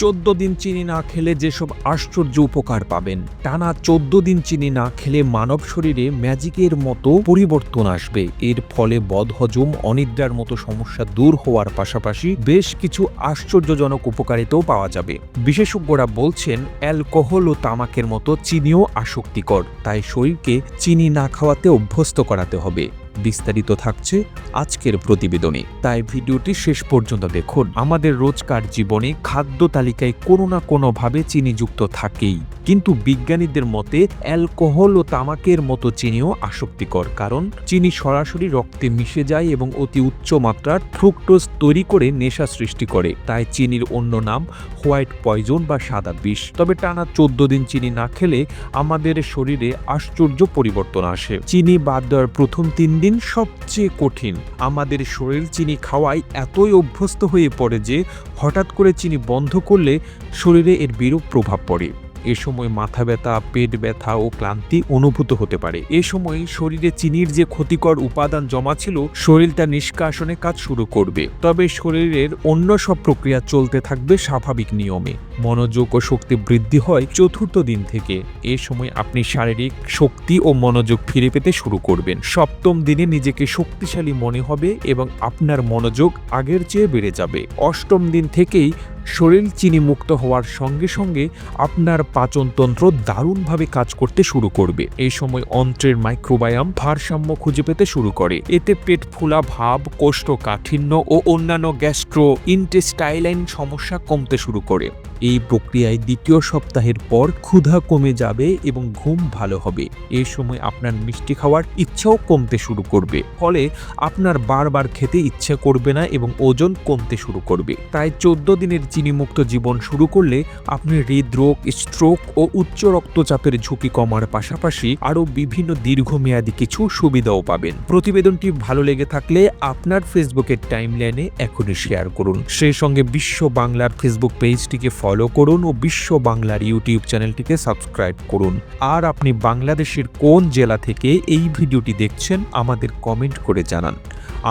চোদ্দ দিন চিনি না খেলে যেসব আশ্চর্য উপকার পাবেন, টানা চোদ্দ দিন চিনি না খেলে মানব শরীরে ম্যাজিকের মতো পরিবর্তন আসবে। এর ফলে বদহজম, অনিদ্রার মতো সমস্যা দূর হওয়ার পাশাপাশি বেশ কিছু আশ্চর্যজনক উপকারিতাও পাওয়া যাবে। বিশেষজ্ঞরা বলছেন, অ্যালকোহল ও তামাকের মতো চিনিও আসক্তিকর, তাই শরীরকে চিনি না খাওয়াতে অভ্যস্ত করাতে হবে। বিস্তারিত থাকছে আজকের প্রতিবেদনে। তাই ভিডিওটি শেষ পর্যন্ত দেখুন। আমাদের রোজকার জীবনে খাদ্য তালিকায় কোনো না কোনোভাবে চিনিযুক্ত থাকেই। কিন্তু বিজ্ঞানীদের মতে, অ্যালকোহল ও তামাকের মতো চিনিও আসক্তিকর। কারণ, চিনি সরাসরি রক্তে মিশে যায় এবং অতি উচ্চ মাত্রার ফ্রুক্টোজ তৈরি করে নেশা সৃষ্টি করে। তাই চিনির অন্য নাম হোয়াইট পয়জন বা সাদা বিষ। তবে টানা চোদ্দ দিন চিনি না খেলে আমাদের শরীরে আশ্চর্য পরিবর্তন আসে। চিনি বাদ দেওয়ার প্রথম তিন দিন সবচেয়ে কঠিন। আমাদের শরীর চিনি খাওয়ায় এতই অভ্যস্ত হয়ে পড়ে যে হঠাৎ করে চিনি বন্ধ করলে শরীরে এর বিরূপ প্রভাব পড়ে। এ সময় মাথা ব্যথা, পেট ব্যথা ও ক্লান্তি অনুভূত হতে পারে। এ সময় শরীরে চিনির যে ক্ষতিকর উপাদান জমা ছিল শরীর তা নিষ্কাশনে কাজ শুরু করবে। তবে শরীরের অন্য সব প্রক্রিয়া চলতে থাকবে স্বাভাবিক নিয়মে। মনোযোগ ও শক্তি বৃদ্ধি হয় চতুর্থ দিন থেকে। এ সময় আপনি শারীরিক শক্তি ও মনোযোগ ফিরে পেতে শুরু করবেন। সপ্তম দিনে নিজেকে শক্তিশালী মনে হবে এবং আপনার মনোযোগ আগের চেয়ে বেড়ে যাবে। অষ্টম দিন থেকেই শরীর চিনি মুক্ত হওয়ার সঙ্গে সঙ্গে আপনার পাচনতন্ত্র দারুণভাবে কাজ করতে শুরু করবে। এই সময় অন্ত্রের মাইক্রোবায়াম ভারসাম্য খুঁজে পেতে শুরু করে। এতে পেট ফুলা, ভাব, কোষ্ঠকাঠিন্য ও অন্যান্য গ্যাস্ট্রো ইন্টেস্টাইলাইন সমস্যা কমতে শুরু করে। এই প্রক্রিয়ায় দ্বিতীয় সপ্তাহের পর ক্ষুধা কমে যাবে এবং ঘুম ভালো হবে। এই সময় আপনার মিষ্টি খাওয়ার ইচ্ছাও কমতে শুরু করবে। ফলে আপনার বারবার খেতে ইচ্ছে করবে না এবং ওজন কমতে শুরু করবে। তাই চোদ্দ দিনের চিনিমুক্ত জীবন শুরু করলে আপনি হৃদরোগ স্ট্রোক ও উচ্চ রক্তচাপের ঝুঁকি কমার পাশাপাশি আরও বিভিন্ন দীর্ঘমেয়াদী কিছু সুবিধাও পাবেন। প্রতিবেদনটি ভালো লেগে থাকলে আপনার ফেসবুকের টাইমলাইনে এখনই শেয়ার করুন। সেই সঙ্গে বিশ্ব বাংলার ফেসবুক পেজটিকে ফলো করুন ও বিশ্ব বাংলার ইউটিউব চ্যানেলটিকে সাবস্ক্রাইব করুন। আর আপনি বাংলাদেশের কোন জেলা থেকে এই ভিডিওটি দেখছেন, আমাদের কমেন্ট করে জানান।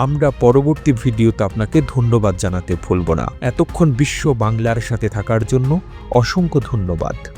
আমরা পরবর্তী ভিডিওতে আপনাকে ধন্যবাদ জানাতে ভুলব না। এতক্ষণ বিশ্ব বাংলার সাথে থাকার জন্য অসংখ্য ধন্যবাদ।